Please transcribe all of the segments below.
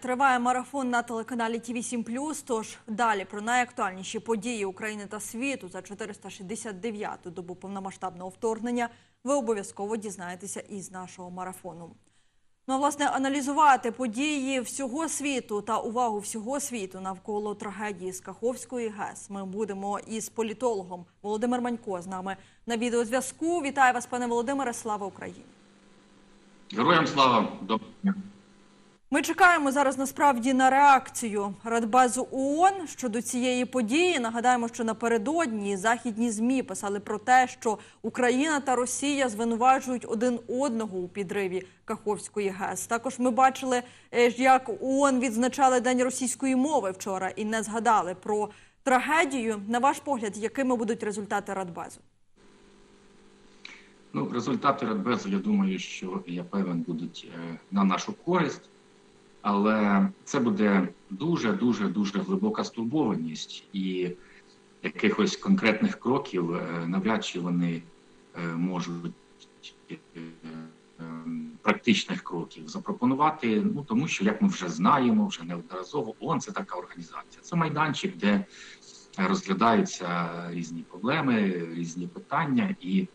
Триває марафон на телеканалі ТВ 7 Тож далі про найактуальніші події України та світу за 469-ту добу повномасштабного вторгнення. Ви обов'язково дізнаєтеся із нашого марафону. Ну, а, власне, аналізувати події всього світу та увагу всього світу навколо трагедії з Каховської ГЕС. Ми будемо із політологом Володимир Манько з нами на відеозв'язку. Вітаю вас, пане Володимире. Слава Україні! Героям слава Доброго дня. Ми чекаємо зараз насправді на реакцію Радбезу ООН щодо цієї події. Нагадаємо, що напередодні західні змі писали про те, що Україна та Росія звинувачують один одного у підриві Каховської ГЕС. Також ми бачили, е, як ООН відзначали день російської мови вчора і не згадали про трагедію. На ваш погляд, якими будуть результати Радбезу? Ну, результати Радбезу, я думаю, що я певен будуть е, на нашу користь, але це буде дуже дуже дуже глибока стурбованість і якихось конкретних кроків е, навряд чи вони е, можуть е, практичних кроків запропонувати. Ну тому що, як ми вже знаємо, вже неодноразово ООН – це така організація. Це майданчик, де розглядаються різні проблеми, різні питання і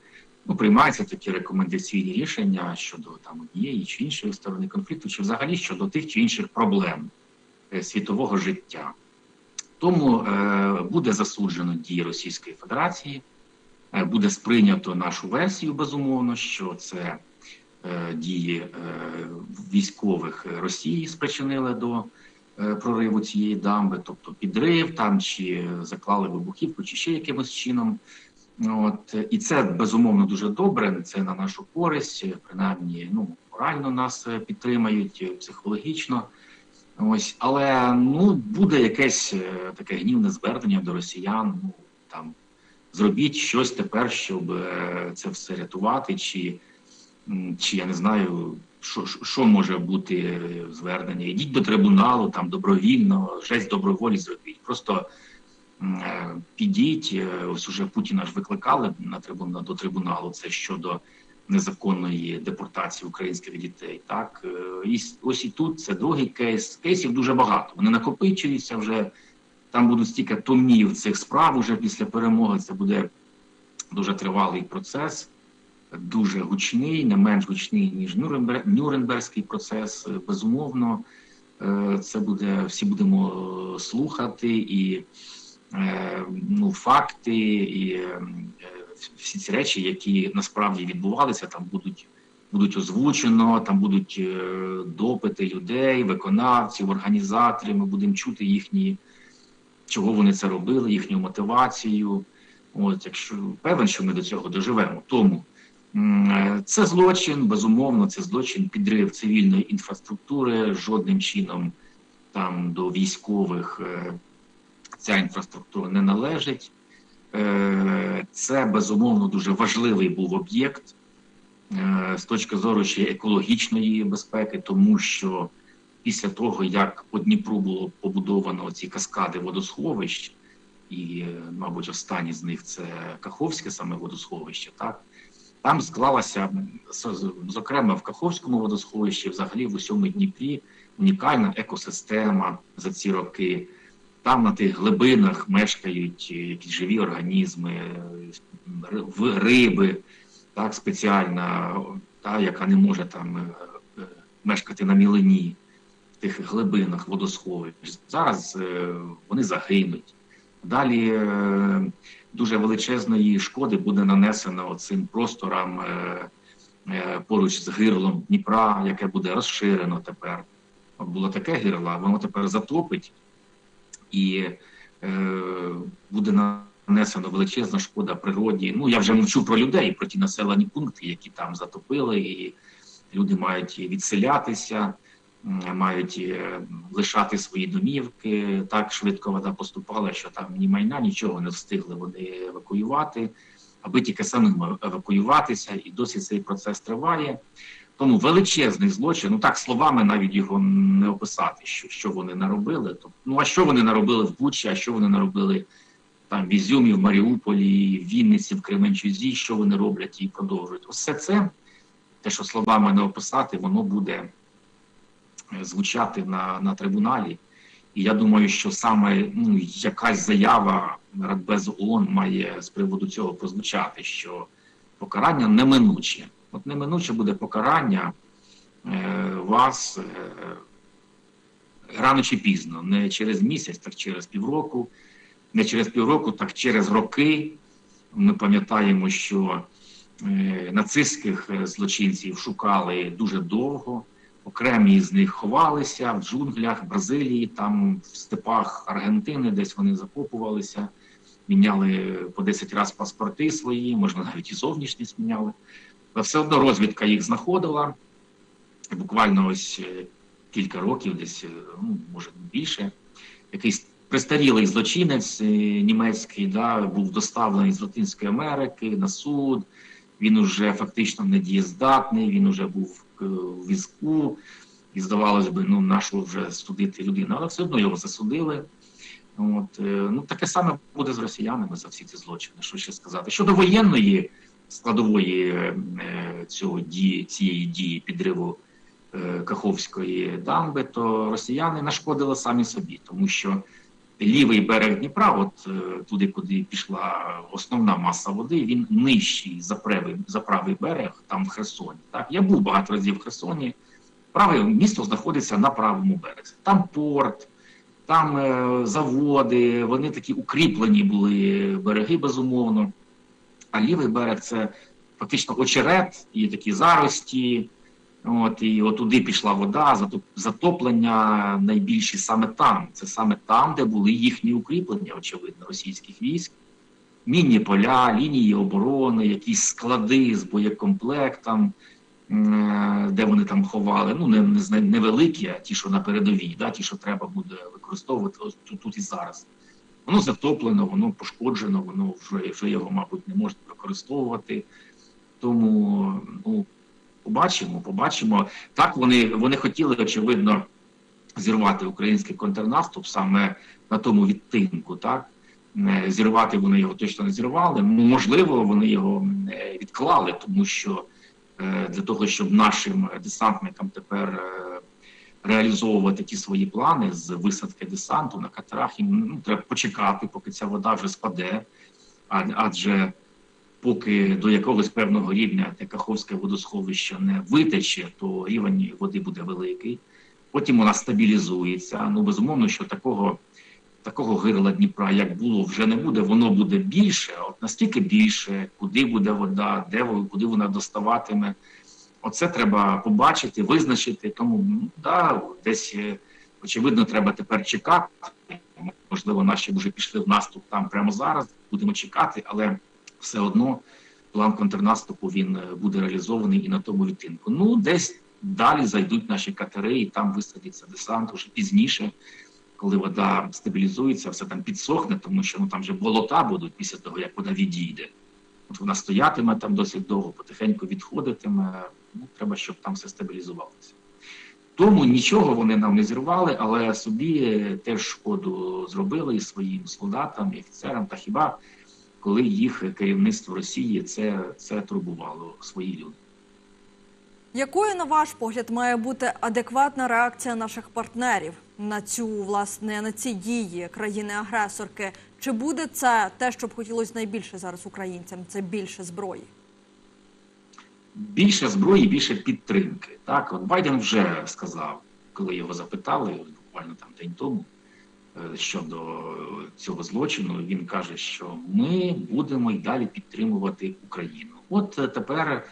ну, приймаються такі рекомендаційні рішення щодо там однієї чи іншої сторони конфлікту, чи взагалі щодо тих чи інших проблем е, світового життя. Тому е, буде засуджено дії Російської Федерації, е, буде сприйнято нашу версію, безумовно, що це е, дії е, військових Росії спричинили до е, прориву цієї дамби, тобто підрив там чи заклали вибухівку, чи ще якимось чином. От і це безумовно дуже добре. Це на нашу користь, принаймні, ну морально нас підтримають психологічно. Ось, але ну буде якесь е, таке гнівне звернення до росіян. Ну там зробіть щось тепер, щоб е, це все рятувати, чи чи я не знаю, що що може бути звернення. Йдіть до трибуналу там добровільно, жесть доброволі зробіть. Просто Е, підіть, е, ось уже Путіна ж викликали на трибуна до трибуналу. Це щодо незаконної депортації українських дітей. Так е, і ось і тут це другий кейс. Кейсів дуже багато. Вони накопичуються вже. Там будуть стільки томів цих справ уже після перемоги. Це буде дуже тривалий процес, дуже гучний, не менш гучний ніж Нюрнберг, Нюрнберзький процес. Безумовно, це буде всі будемо слухати і. Е, ну, факти і е, всі ці речі, які насправді відбувалися, там будуть будуть озвучено, там будуть е, допити людей, виконавців, організаторів. Ми будемо чути їхні, чого вони це робили, їхню мотивацію. От, якщо певен, що ми до цього доживемо, тому це злочин, безумовно, це злочин підрив цивільної інфраструктури, жодним чином там до військових ця інфраструктура не належить. Е, це безумовно дуже важливий був об'єкт е, з точки зору ще екологічної безпеки, тому що після того, як по Дніпру було побудовано ці каскади водосховищ, і, мабуть, останні з них це Каховське саме водосховище, так там склалася зокрема в Каховському водосховищі, взагалі в усьому Дніпрі унікальна екосистема за ці роки. Там на тих глибинах мешкають якісь живі організми, риби, так спеціальна, та, яка не може там е, е, мешкати на мілині в тих глибинах водосховищ. Зараз е, вони загинуть. Далі дуже величезної шкоди буде нанесено цим просторам поруч з гирлом Дніпра, яке буде розширено тепер. Було таке гирло, воно тепер затопить і е, буде нанесена величезна шкода природі. Ну я вже мовчу про людей, про ті населені пункти, які там затопили, і люди мають відселятися, мають е, лишати свої домівки. Так швидко вода поступала, що там ні майна, нічого не встигли вони евакуювати, аби тільки самим евакуюватися, і досі цей процес триває. Тому величезний злочин, ну так словами навіть його не описати, що що вони наробили. Тобто, ну а що вони наробили в Бучі, а що вони наробили там в Ізюмі, в Маріуполі, в Вінниці, в Кременчузі, що вони роблять і продовжують. Усе це, те, що словами не описати, воно буде е, звучати на, на трибуналі. І я думаю, що саме ну, якась заява Радбезу ООН має з приводу цього прозвучати, що покарання неминуче. От неминуче буде покарання е, вас е, рано чи пізно, не через місяць, так через півроку, не через півроку, так через роки. Ми пам'ятаємо, що е, нацистських е, злочинців шукали дуже довго. Окремі з них ховалися в джунглях Бразилії, там в степах Аргентини, десь вони закопувалися, міняли по 10 разів паспорти свої, можна навіть і зовнішність міняли. Все одно розвідка їх знаходила. Буквально ось е, кілька років, десь, е, ну, може більше, якийсь престарілий злочинець е, німецький да, був доставлений з Латинської Америки на суд. Він уже фактично недієздатний, він уже був в візку, і здавалось би, ну нащо вже судити людину, але все одно його засудили. От ну таке саме буде з росіянами за всі ці злочини. Що ще сказати? Щодо воєнної складової е, цього дії цієї дії підриву е, Каховської дамби, то росіяни нашкодили самі собі, тому що лівий берег Дніпра, от е, туди, куди пішла основна маса води, він нижчий за правий, за правий берег, там в Херсоні. Так я був багато разів в Херсоні. Праве місто знаходиться на правому березі. Там порт, там заводи, вони такі укріплені були береги, безумовно. А лівий берег це фактично очерет, і такі зарості. От і отуди пішла вода, затоплення найбільші саме там. Це саме там, де були їхні укріплення, очевидно, російських військ. Мінні поля, лінії оборони, якісь склади з боєкомплектом, де вони там ховали. Ну, не, не, невеликі, а ті, що на передовій, да, ті, що треба буде використовувати тут і зараз. Воно затоплено, воно пошкоджено, воно вже, його, мабуть, не можна використовувати. Тому ну, побачимо, побачимо. Так вони, вони хотіли, очевидно, зірвати український контрнаступ саме на тому відтинку. Так Е, зірвати вони його точно не зірвали. Ну, Можливо, вони його е, відклали, тому що е, для того, щоб нашим десантникам тепер реалізовувати ті свої плани з висадки десанту на катерах, їм ну, треба почекати, поки ця вода вже спаде. Адже поки до якогось певного рівня те Каховське водосховище не витече, то рівень води буде великий. Потім вона стабілізується. Ну безумовно, що такого, такого гирла Дніпра, як було, вже не буде. Воно буде більше, от настільки більше, куди буде вода, де куди вона доставатиме. Оце треба побачити, визначити. Тому ну, да, десь е, очевидно, треба тепер чекати. Можливо, наші вже пішли в наступ там прямо зараз. Будемо чекати, але все одно план контрнаступу він е, буде реалізований і на тому відтинку. Ну, десь далі зайдуть наші катери, і там висадиться десант уже пізніше, коли вода стабілізується, все там підсохне, тому що ну там вже болота будуть після того, як вона відійде. От вона стоятиме там досить довго, потихеньку відходитиме. Ну, треба, щоб там все стабілізувалося. Тому нічого вони нам не зірвали, але собі теж шкоду зробили і своїм солдатам, і офіцерам, та хіба коли їх керівництво Росії це, це турбувало свої люди. Якою, на ваш погляд, має бути адекватна реакція наших партнерів на цю власне на ці дії країни-агресорки? Чи буде це те, що б хотілося найбільше зараз українцям? Це більше зброї? Більше зброї, більше підтримки. Так, от Байден вже сказав, коли його запитали, буквально там день тому, е, щодо цього злочину, він каже, що ми будемо й далі підтримувати Україну. От е, тепер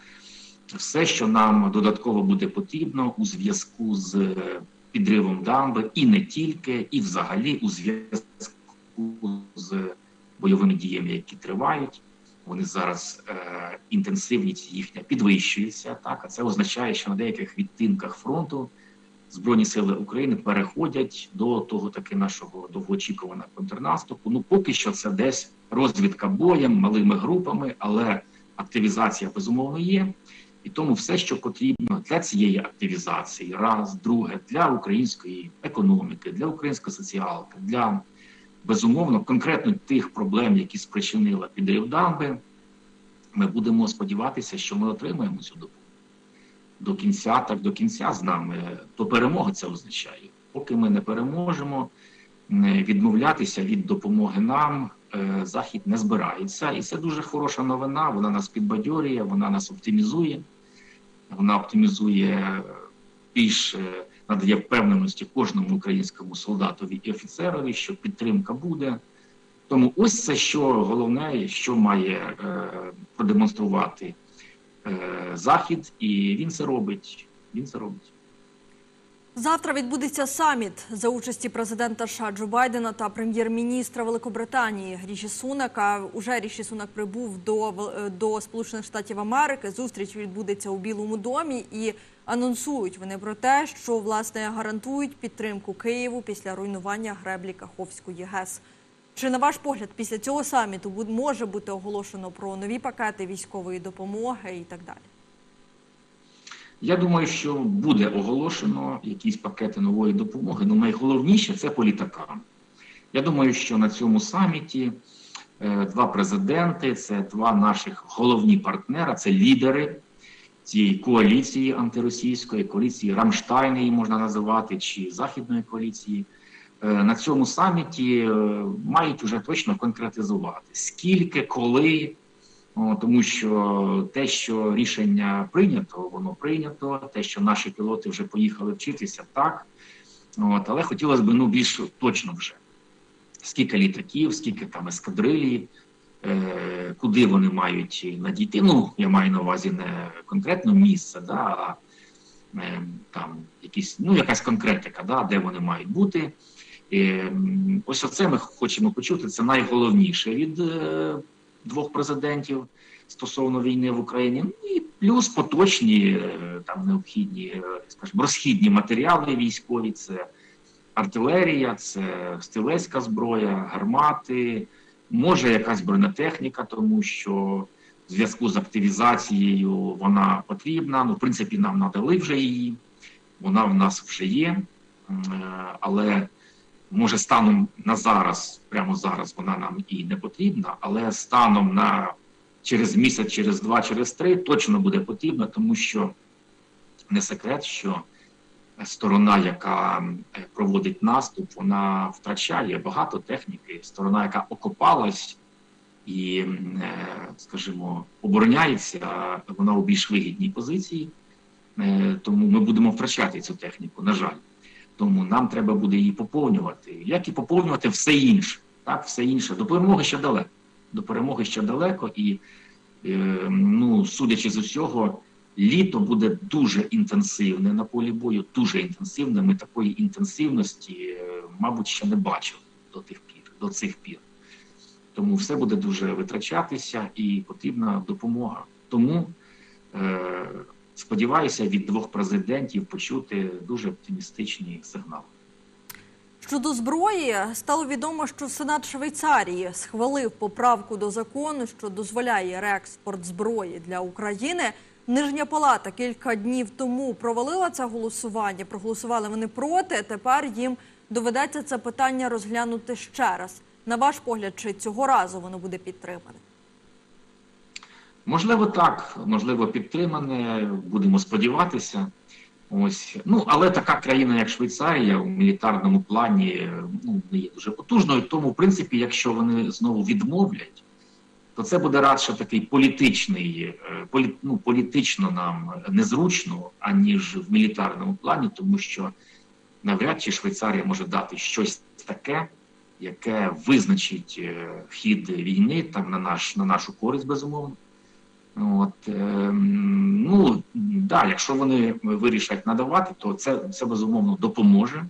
все, що нам додатково буде потрібно у зв'язку з е, підривом дамби, і не тільки, і взагалі у зв'язку з бойовими діями, які тривають. Вони зараз е, інтенсивність їхня підвищується. Так, а це означає, що на деяких відтинках фронту Збройні сили України переходять до того таки нашого довгоочікуваного контрнаступу. Ну поки що це десь розвідка боєм, малими групами, але активізація безумовно є. І тому все, що потрібно для цієї активізації, раз, друге, для української економіки, для української соціалки, для безумовно конкретно тих проблем, які спричинила підрив дамби, ми будемо сподіватися, що ми отримаємо цю допомогу. до кінця, так до кінця з нами, то перемога це означає. Поки ми не переможемо, відмовлятися від допомоги нам е, захід не збирається, і це дуже хороша новина. Вона нас підбадьорює, вона нас оптимізує. Вона оптимізує більш е, надає впевненості кожному українському солдатові і офіцерові, що підтримка буде. Тому ось це що головне, що має е, продемонструвати е, захід, і він це робить. Він це робить. Завтра відбудеться саміт за участі президента США Джо Байдена та прем'єр-міністра Великобританії Ріші Сунака. Уже Ріші Сунак прибув до, Вел- до Сполучених Штатів Америки. Зустріч відбудеться у Білому домі і анонсують вони про те, що власне гарантують підтримку Києву після руйнування греблі Каховської ГЕС. Чи на ваш погляд, після цього саміту може бути оголошено про нові пакети військової допомоги і так далі? Я думаю, що буде оголошено якісь пакети нової допомоги. Ну, найголовніше це по літакам. Я думаю, що на цьому саміті е, два президенти, це два наших головні партнера, це лідери цієї коаліції антиросійської, коаліції Рамштайн її можна називати, чи Західної коаліції. Е, На цьому саміті е, мають уже точно конкретизувати, скільки, коли, тому що те, що рішення прийнято, воно прийнято. Те, що наші пілоти вже поїхали вчитися, так. От, але хотілося б ну, більш точно вже. Скільки літаків, скільки там ескадрилі, е, куди вони мають надійти. Ну, я маю на увазі не конкретно місце, да, а е, там якісь, ну, якась конкретика, да, де вони мають бути. Е, ось оце ми хочемо почути. Це найголовніше від е, двох президентів стосовно війни в Україні. Ну і плюс поточні е, там необхідні, е, скажімо, розхідні матеріали військові. Це артилерія, це стрілецька зброя, гармати, може якась бронетехніка, тому що в зв'язку з активізацією вона потрібна. Ну, в принципі, нам надали вже її, вона в нас вже є, Е, але може станом на зараз, прямо зараз вона нам і не потрібна, але станом на через місяць, через два, через три точно буде потрібна, тому що не секрет, що сторона, яка е, проводить наступ, вона втрачає багато техніки. Сторона, яка окопалась і, е, скажімо, обороняється, вона у більш вигідній позиції. Е, Тому ми будемо втрачати цю техніку, на жаль. Тому нам треба буде її поповнювати, як і поповнювати все інше. Так, все інше. До перемоги ще далеко. До перемоги ще далеко, і е, ну, судячи з усього, літо буде дуже інтенсивне на полі бою, дуже інтенсивне. Ми такої інтенсивності, е, мабуть, ще не бачили до тих пір, до цих пір. Тому все буде дуже витрачатися і потрібна допомога. Тому е, сподіваюся від двох президентів почути дуже оптимістичні сигнали. Щодо зброї, стало відомо, що Сенат Швейцарії схвалив поправку до закону, що дозволяє реекспорт зброї для України. Нижня палата кілька днів тому провалила це голосування. Проголосували вони проти. Тепер їм доведеться це питання розглянути ще раз. На ваш погляд, чи цього разу воно буде підтримане? Можливо, так, можливо, підтримане. Будемо сподіватися. Ось ну але така країна, як Швейцарія, у мілітарному плані ну не є дуже потужною. Тому, в принципі, якщо вони знову відмовлять, то це буде радше такий політичний, е, полі, ну, політично нам незручно, аніж в мілітарному плані, тому що навряд чи Швейцарія може дати щось таке, яке визначить е, хід війни там на наш на нашу користь, безумовно. От, е, ну, да, якщо вони вирішать надавати, то це, це безумовно допоможе.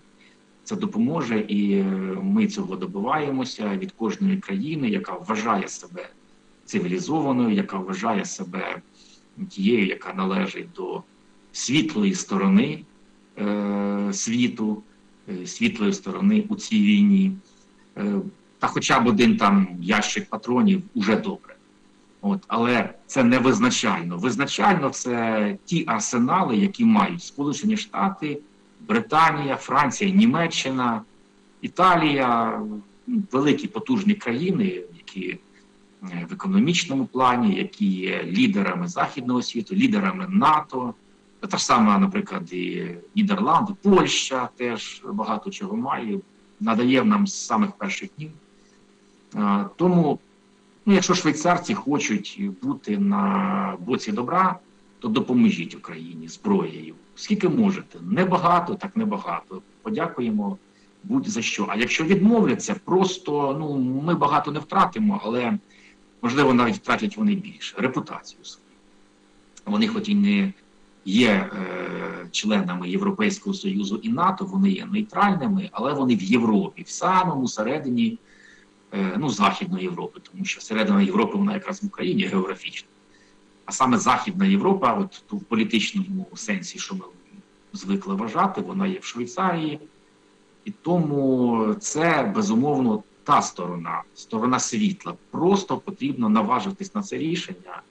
Це допоможе, і е, ми цього добиваємося від кожної країни, яка вважає себе цивілізованою, яка вважає себе тією, яка належить до світлої сторони е, світу, е, світлої сторони у цій війні. Е, та хоча б один там ящик патронів уже добре. От, але це не визначально. Визначально це ті арсенали, які мають Сполучені Штати, Британія, Франція, Німеччина, Італія, великі потужні країни, які в економічному плані, які є лідерами західного світу, лідерами НАТО, Та ж сама, наприклад, і Нідерланди, Польща теж багато чого має, надає нам з самих перших днів. Е, Тому, ну, якщо швейцарці хочуть бути на боці добра, то допоможіть Україні зброєю. Скільки можете? Небагато, так небагато. Подякуємо будь за що. А якщо відмовляться, просто ну ми багато не втратимо, але можливо навіть втратять вони більше репутацію свою. Вони, хоч і не є е, членами Європейського Союзу і НАТО, вони є нейтральними, але вони в Європі, в самому середині ну, Західної Європи, тому що середина Європи вона якраз в Україні географічно. А саме Західна Європа, от в політичному сенсі, що ми звикли вважати, вона є в Швейцарії, і тому це безумовно та сторона, сторона світла. Просто потрібно наважитись на це рішення,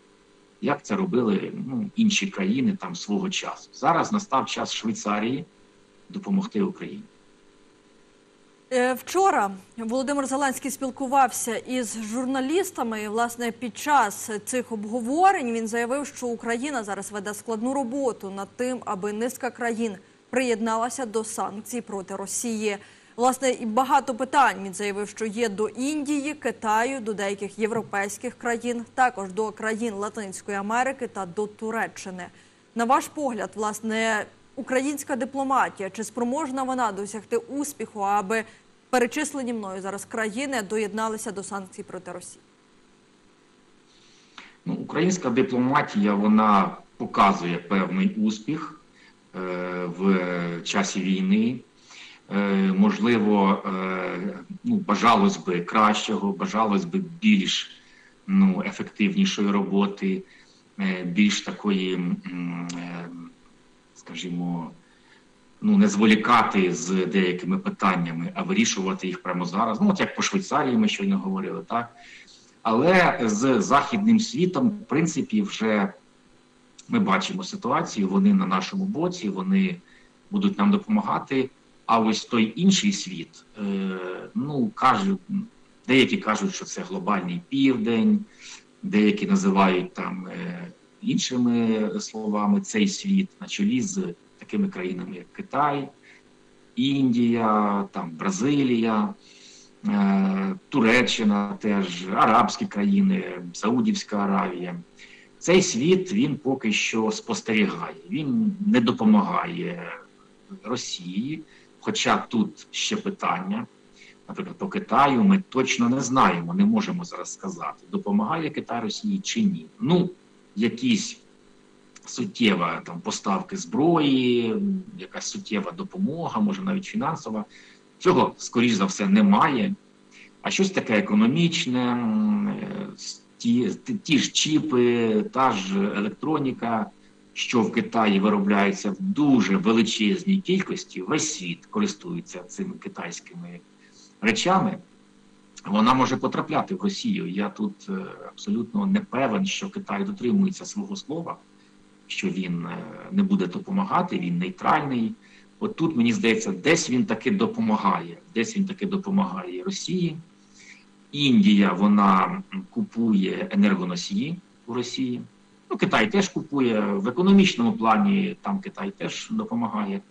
як це робили ну, інші країни там свого часу. Зараз настав час Швейцарії допомогти Україні. Е, Вчора Володимир Зеленський спілкувався із журналістами. І, власне, під час цих обговорень він заявив, що Україна зараз веде складну роботу над тим, аби низка країн приєдналася до санкцій проти Росії. Власне, і багато питань він заявив, що є до Індії, Китаю, до деяких європейських країн, також до країн Латинської Америки та до Туреччини. На ваш погляд, власне, українська дипломатія чи спроможна вона досягти успіху, аби перечислені мною зараз країни доєдналися до санкцій проти Росії? Ну, українська дипломатія вона показує певний успіх е, в часі війни. Е, можливо, е, ну, бажалось би кращого, бажалось би більш ну, ефективнішої роботи, е, більш такої, е, скажімо, ну, не зволікати з деякими питаннями, а вирішувати їх прямо зараз. Ну, от як по Швейцарії ми щойно говорили, так. Але з західним світом, в принципі, вже ми бачимо ситуацію. Вони на нашому боці, вони будуть нам допомагати. А ось той інший світ, е, ну кажуть, деякі кажуть, що це глобальний південь, деякі називають там е, іншими словами цей світ на чолі з такими країнами, як Китай, Індія, там Бразилія. Е, Туреччина, теж арабські країни, Саудівська Аравія. Цей світ він поки що спостерігає. Він не допомагає Росії. Хоча тут ще питання, наприклад, по Китаю ми точно не знаємо, не можемо зараз сказати, допомагає Китай Росії чи ні. Ну, якісь суттєва там поставки зброї, якась суттєва допомога, може навіть фінансова. Цього, скоріш за все, немає. А щось таке економічне, ті, ті ж чіпи, та ж електроніка, що в Китаї виробляється в дуже величезній кількості, весь світ користується цими китайськими речами. Вона може потрапляти в Росію. Я тут абсолютно не певен, що Китай дотримується свого слова, що він не буде допомагати, він нейтральний. От тут, мені здається, десь він таки допомагає, десь він таки допомагає Росії. Індія вона купує енергоносії у Росії. Ну, Китай теж купує в економічному плані, там Китай теж допомагає.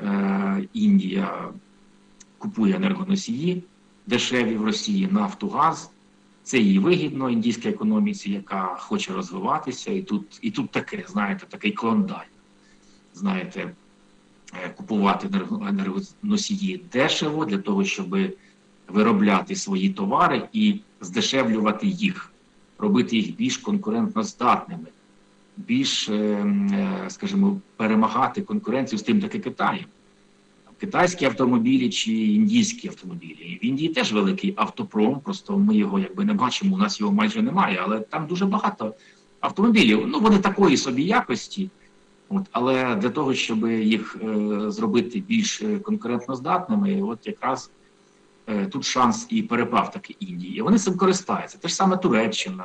Е, Індія купує енергоносії дешеві в Росії нафту, газ. Це їй вигідно індійській економіці, яка хоче розвиватися. І тут і тут таке, знаєте, такий клондаль. Знаєте, купувати енергоносії дешево для того, щоб виробляти свої товари і здешевлювати їх, робити їх більш конкурентно здатними, більш, скажімо, перемагати конкуренцію з тим таки Китаєм. Китайські автомобілі чи індійські автомобілі. В Індії теж великий автопром, просто ми його якби не бачимо, у нас його майже немає, але там дуже багато автомобілів. Ну, вони такої собі якості. От, Але для того, щоб їх е, зробити більш конкурентно здатними, от якраз е, тут шанс і перепав таки Індії. Вони цим користаються. Те ж саме Туреччина,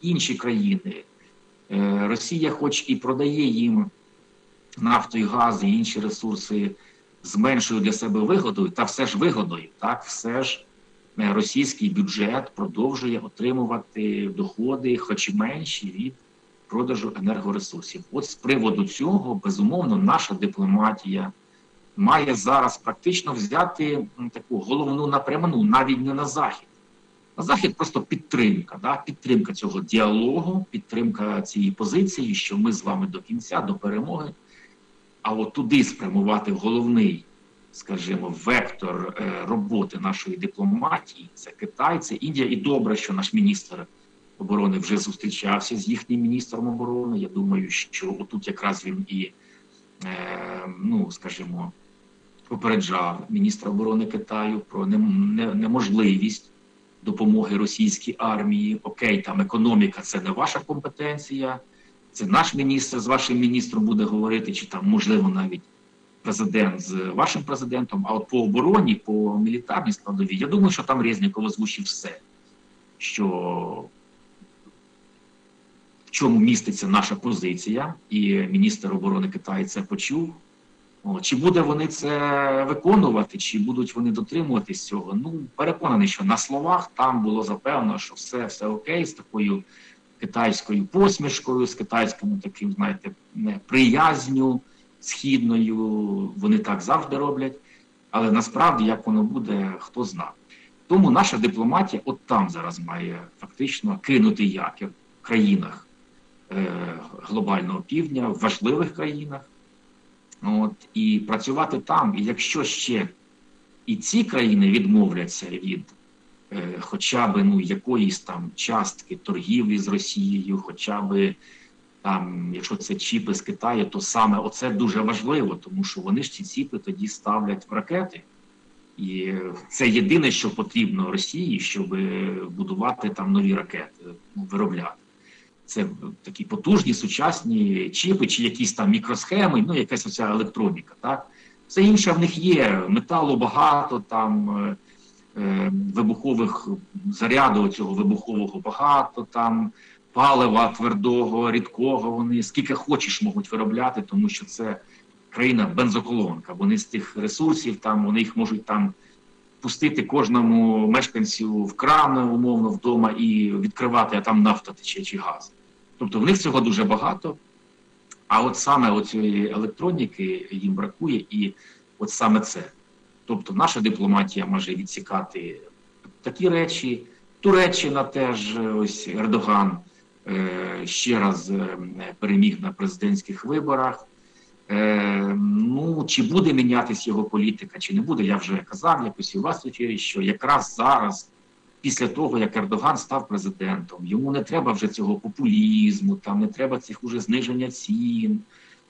інші країни. Е, Росія, хоч і продає їм нафту і газ і інші ресурси з для себе вигодою, та все ж вигодою, так, все ж російський бюджет продовжує отримувати доходи, хоч і менші від продажу енергоресурсів. От з приводу цього, безумовно, наша дипломатія має зараз практично взяти таку головну напрямну, навіть не на захід. На захід просто підтримка, да? підтримка цього діалогу, підтримка цієї позиції, що ми з вами до кінця, до перемоги. А от туди спрямувати головний, скажімо, вектор роботи нашої дипломатії це Китай, це Індія. І добре, що наш міністр оборони вже зустрічався з їхнім міністром оборони. Я думаю, що отут якраз він і, ну скажімо, попереджав міністра оборони Китаю про неможливість допомоги російській армії. Окей, там економіка це не ваша компетенція. Це наш міністр з вашим міністром буде говорити, чи там можливо навіть президент з вашим президентом. А от по обороні, по мілітарній складовій, я думаю, що там Резніков озвучив все, що в чому міститься наша позиція, і міністр оборони Китаю це почув. Чи буде вони це виконувати, чи будуть вони дотримуватись цього? Ну переконаний, що на словах там було запевнено, що все все окей, з такою китайською посмішкою, з китайським таким, знаєте, приязню східною. Вони так завжди роблять. Але насправді як воно буде, хто знає. Тому наша дипломатія от там зараз має фактично кинути якір в країнах е, глобального півдня, в важливих країнах. От, І працювати там. І якщо ще і ці країни відмовляться від хоча б ну, якоїсь там частки торгівлі з Росією, хоча б там, якщо це чіпи з Китаю, то саме оце дуже важливо, тому що вони ж ці чіпи тоді ставлять в ракети. І це єдине, що потрібно Росії, щоб будувати там нові ракети, ну, виробляти. Це такі потужні сучасні чіпи, чи якісь там мікросхеми, ну якась оця електроніка. Так все інше в них є. Металу багато, там е, вибухових заряду цього вибухового багато, там палива твердого, рідкого. Вони скільки хочеш можуть виробляти, тому що це країна бензоколонка. Вони з тих ресурсів там вони їх можуть там пустити кожному мешканцю в кран умовно вдома і відкривати, а там нафта тече чи газ. Тобто в них цього дуже багато. А от саме оцієї електроніки їм бракує, і от саме це. Тобто, наша дипломатія може відсікати такі речі. Туреччина теж ось Ердоган ще раз переміг на президентських виборах. Ну, чи буде мінятись його політика, чи не буде, я вже казав якось у вас ефірі, що якраз зараз, після того, як Ердоган став президентом, йому не треба вже цього популізму, там не треба цих уже зниження цін.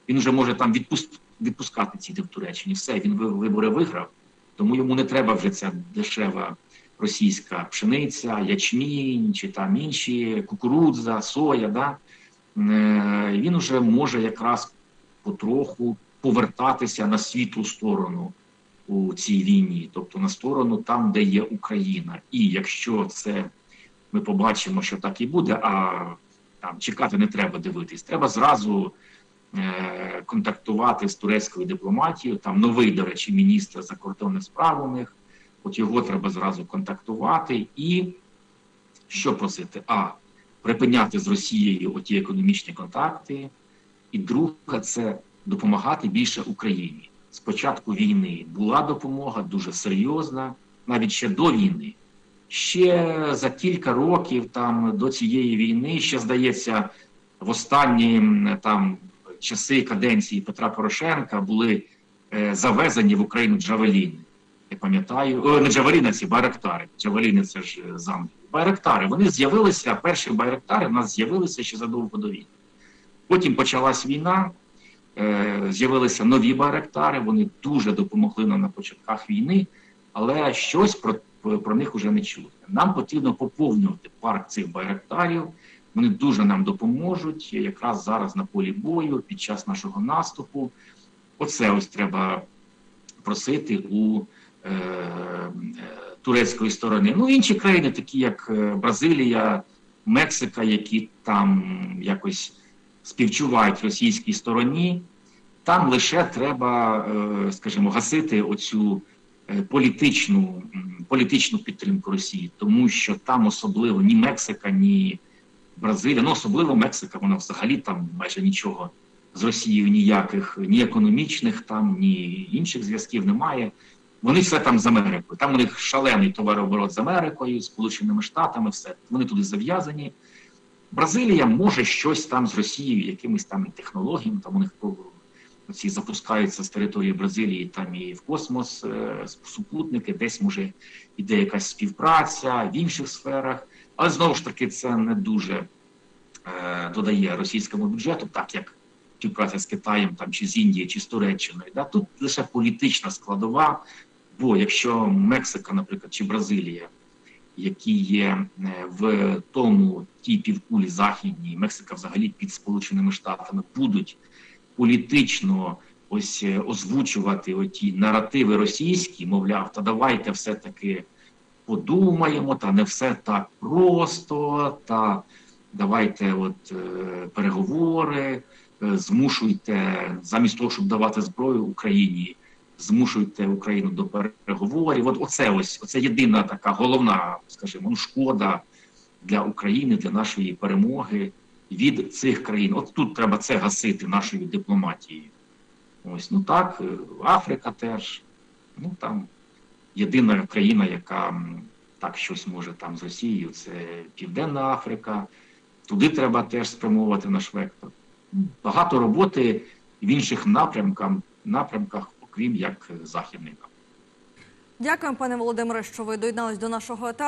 Він вже може там відпуск... відпускати ціни в Туреччині. Все, він вибори виграв, тому йому не треба вже ця дешева російська пшениця, ячмінь чи там інші кукурудза, соя. Да? Він вже може якраз потроху повертатися на світлу сторону у цій війні, тобто на сторону там, де є Україна. І якщо це ми побачимо, що так і буде, а там чекати не треба дивитись, треба зразу е, контактувати з турецькою дипломатією. Там новий, до речі, міністр закордонних справ у них. От його треба зразу контактувати і що просити? А припиняти з Росією оті економічні контакти. І друге, це допомагати більше Україні. З початку війни була допомога дуже серйозна, навіть ще до війни. Ще за кілька років там до цієї війни, ще здається, в останні там часи каденції Петра Порошенка були е, завезені в Україну джавеліни. Я пам'ятаю, О, не джавеліни, ці байрактари. Джавеліни це ж з Англії. Байрактари. Вони з'явилися, перші байрактари в нас з'явилися ще задовго до війни. Потім почалась війна, е, з'явилися нові байрактари, вони дуже допомогли нам на початках війни, але щось про, про них вже не чути. Нам потрібно поповнювати парк цих байрактарів. Вони дуже нам допоможуть якраз зараз на полі бою під час нашого наступу. Оце ось треба просити у е, е, турецької сторони. Ну, інші країни, такі як Бразилія, Мексика, які там якось співчувають російській стороні, там лише треба, скажімо, гасити оцю політичну політичну підтримку Росії, тому що там особливо ні Мексика, ні Бразилія, ну особливо Мексика, вона взагалі там майже нічого з Росією ніяких ні економічних, там ні інших зв'язків немає. Вони все там з Америкою. Там у них шалений товарооборот з Америкою, Сполученими Штатами, все вони туди зав'язані. Бразилія може щось там з Росією, якимись там технологіями. Там у них ці запускаються з території Бразилії, там і в космос е, супутники, десь може іде якась співпраця в інших сферах. Але знову ж таки, це не дуже е, додає російському бюджету, так як співпраця з Китаєм там чи з Індією, чи з Туреччиною. Да? Тут лише політична складова. Бо якщо Мексика, наприклад, чи Бразилія, які є е, в тому тій півкулі західній, Мексика взагалі під Сполученими Штатами, будуть політично ось е, озвучувати оті наративи російські, мовляв, та давайте все-таки подумаємо, та не все так просто, та давайте от е, переговори, е, змушуйте замість того, щоб давати зброю Україні, змушуйте Україну до переговорів. От оце ось оце єдина така головна, скажімо, ну, шкода для України, для нашої перемоги від цих країн. От тут треба це гасити нашою дипломатією. Ось ну так, е, Африка теж. Ну там єдина країна, яка так щось може там з Росією, це Південна Африка. Туди треба теж спрямовувати наш вектор. Багато роботи в інших напрямках, напрямках, окрім як західника. Дякуємо, пане Володимире, що ви доєднались до нашого етапу.